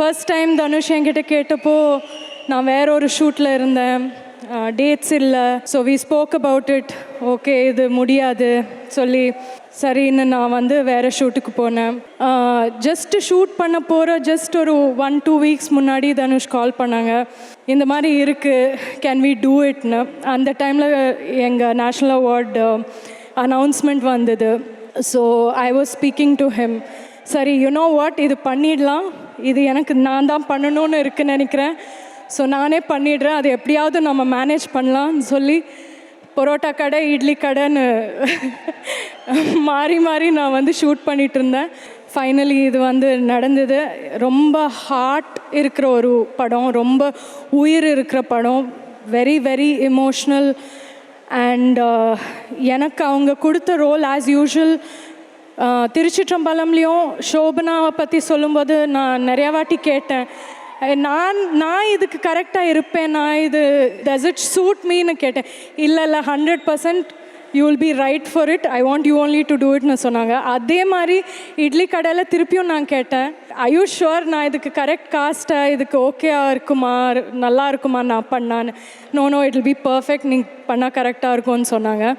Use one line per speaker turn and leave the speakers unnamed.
First time Dhanush என்கிட்ட கேட்டப்போ நான் வேற ஒரு ஷூட்டில் இருந்தேன் டேட்ஸ் இல்லை. So we spoke about it okay இது முடியாது. சொல்லி சரின்னு நான் வந்து வேறு ஷூட்டுக்கு போனேன். ஜஸ்ட்டு ஷூட் பண்ண போகிற ஜஸ்ட் ஒரு ஒன் டூ வீக்ஸ் முன்னாடி தனுஷ் கால் பண்ணாங்க. இந்த மாதிரி இருக்குது கேன் வி டூ இட்னு அந்த டைமில் எங்கள் நேஷ்னல் அவார்டு அனௌன்ஸ்மெண்ட் வந்தது. So I was speaking to him சரி யூனோ வாட் இது பண்ணிடலாம். இது எனக்கு நான் தான் பண்ணணும்னு இருக்குன்னு நினைக்கிறேன். ஸோ நானே பண்ணிடுறேன். அது எப்படியாவது நம்ம மேனேஜ் பண்ணலாம்னு சொல்லி பரோட்டா கடை இட்லி கடைன்னு மாறி மாறி நான் வந்து ஷூட் பண்ணிட்டு இருந்தேன். ஃபைனலி இது வந்து நடந்தது. ரொம்ப ஹார்ட் இருக்கிற ஒரு படம் ரொம்ப உயிர் இருக்கிற படம். வெரி வெரி எமோஷ்னல் அண்ட் எனக்கு அவங்க கொடுத்த ரோல் ஆஸ் யூஷுவல் திருச்சிற்றம்பலம்லேயும் சோபனாவை பற்றி சொல்லும்போது நான் நிறையா வாட்டி கேட்டேன். நான் நான் இதுக்கு கரெக்டாக இருப்பேன் நான் இது டஸ் இட் சூட் மீன்னு கேட்டேன். இல்லை இல்லை hundred percent you will be right for it I want you only to do இட்னு சொன்னாங்க. அதே மாதிரி இட்லி கடையில் திருப்பியும் நான் கேட்டேன். ஐயூ ஷுவர் நான் இதுக்கு கரெக்ட் காஸ்ட்டாக இதுக்கு ஓகேவா இருக்குமா நல்லா இருக்குமா நான் பண்ணான்னு. No no it will be perfect நீங்கள் பண்ணால் கரெக்டாக இருக்கும்னு சொன்னாங்க.